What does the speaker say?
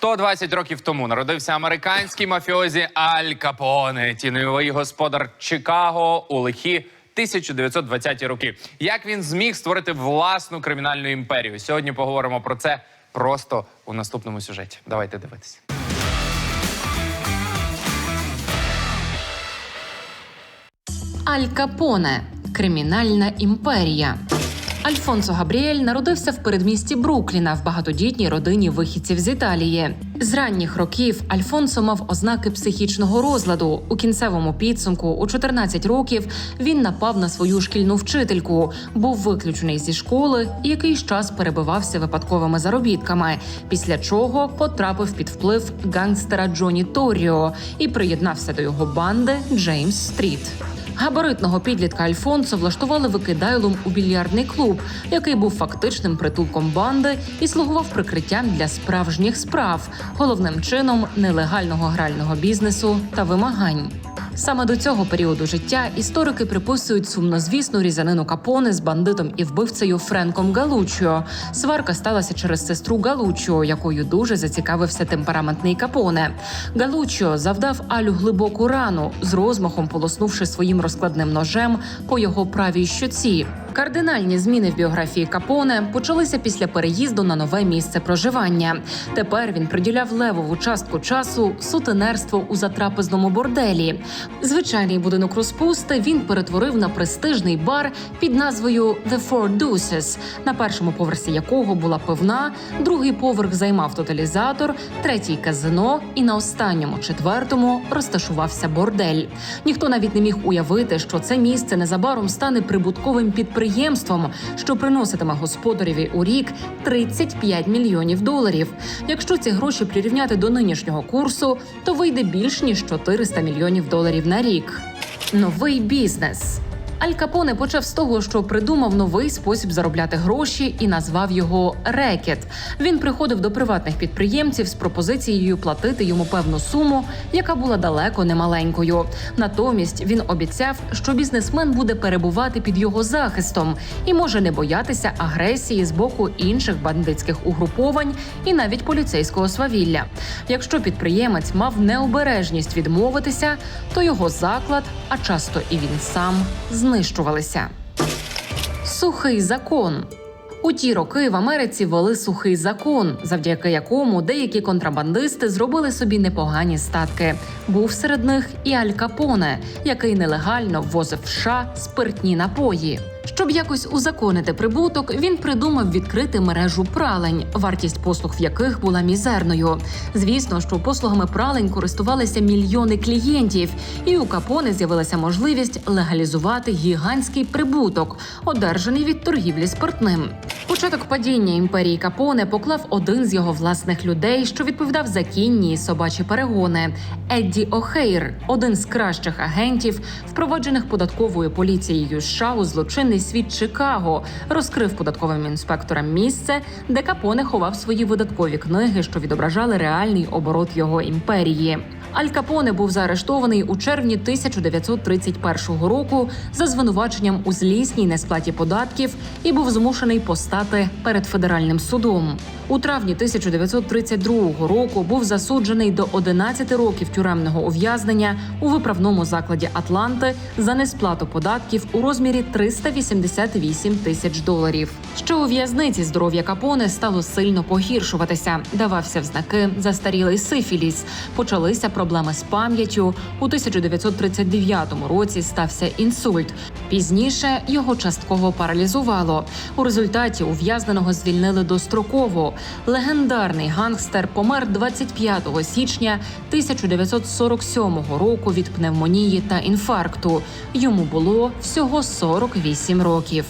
120 років тому народився американський мафіозі Аль Капоне, тіньовий господар Чикаго у лихі 1920-ті роки. Як він зміг створити власну кримінальну імперію? Сьогодні поговоримо про це просто у наступному сюжеті. Давайте дивитися. Аль Капоне кримінальна імперія. Альфонсо Габріель народився в передмісті Брукліна в багатодітній родині вихідців з Італії. З ранніх років Альфонсо мав ознаки психічного розладу. У кінцевому підсумку, у 14 років, він напав на свою шкільну вчительку, був виключений зі школи і якийсь час перебивався випадковими заробітками. Після чого потрапив під вплив гангстера Джоні Торріо і приєднався до його банди Джеймс Стріт. Габаритного підлітка Альфонсо влаштували викидайлом у більярдний клуб, який був фактичним притулком банди і слугував прикриттям для справжніх справ, головним чином нелегального грального бізнесу та вимагань. Саме до цього періоду життя історики приписують сумнозвісну різанину капони з бандитом і вбивцею Френком Галучіо. Сварка сталася через сестру Галучіо, якою дуже зацікавився темпераментний Капоне. Галучіо завдав Алю глибоку рану, з розмахом полоснувши своїм розкладним ножем по його правій щоці. Кардинальні зміни в біографії Капоне почалися після переїзду на нове місце проживання. Тепер він приділяв левову частку часу сутенерству у затрапезному борделі. Звичайний будинок розпусти він перетворив на престижний бар під назвою The Four Deuces, на першому поверсі якого була пивна, другий поверх займав тоталізатор, третій казино, і на останньому четвертому розташувався бордель. Ніхто навіть не міг уявити, що це місце незабаром стане прибутковим підприємством, що приноситиме господареві у рік 35 мільйонів доларів. Якщо ці гроші прирівняти до нинішнього курсу, то вийде більш ніж 400 мільйонів доларів на рік. Новий бізнес. Аль Капоне почав з того, що придумав новий спосіб заробляти гроші і назвав його рекет. Він приходив до приватних підприємців з пропозицією платити йому певну суму, яка була далеко не маленькою. Натомість він обіцяв, що бізнесмен буде перебувати під його захистом і може не боятися агресії з боку інших бандитських угруповань і навіть поліцейського свавілля. Якщо підприємець мав необережність відмовитися, то його заклад, а часто і він сам, знищувалися. Сухий закон. У ті роки в Америці ввели сухий закон, завдяки якому деякі контрабандисти зробили собі непогані статки. Був серед них і Аль Капоне, який нелегально ввозив в США спиртні напої. Щоб якось узаконити прибуток, він придумав відкрити мережу пралень, вартість послуг в яких була мізерною. Звісно, що послугами пралень користувалися мільйони клієнтів, і у Капоне з'явилася можливість легалізувати гігантський прибуток, одержаний від торгівлі спиртним. Початок падіння імперії Капоне поклав один з його власних людей, що відповідав за кінні і собачі перегони. Едді О'Хейр, один з кращих агентів, впроваджених податковою поліцією США у злочинний світ Чикаго, розкрив податковим інспекторам місце, де Капоне ховав свої видаткові книги, що відображали реальний оборот його імперії. Аль Капоне був заарештований у червні 1931 року за звинуваченням у злісній несплаті податків і був змушений постати перед федеральним судом. У травні 1932 року був засуджений до 11 років тюремного ув'язнення у виправному закладі Атланти за несплату податків у розмірі 388 тисяч доларів. Ще у в'язниці здоров'я Капоне стало сильно погіршуватися. Давався в знаки застарілий сифіліс. Почалися проблеми з пам'яттю. У 1939 році стався інсульт. Пізніше його частково паралізувало. У результаті ув'язненого звільнили достроково. Легендарний гангстер помер 25 січня 1947 року від пневмонії та інфаркту. Йому було всього 48 років.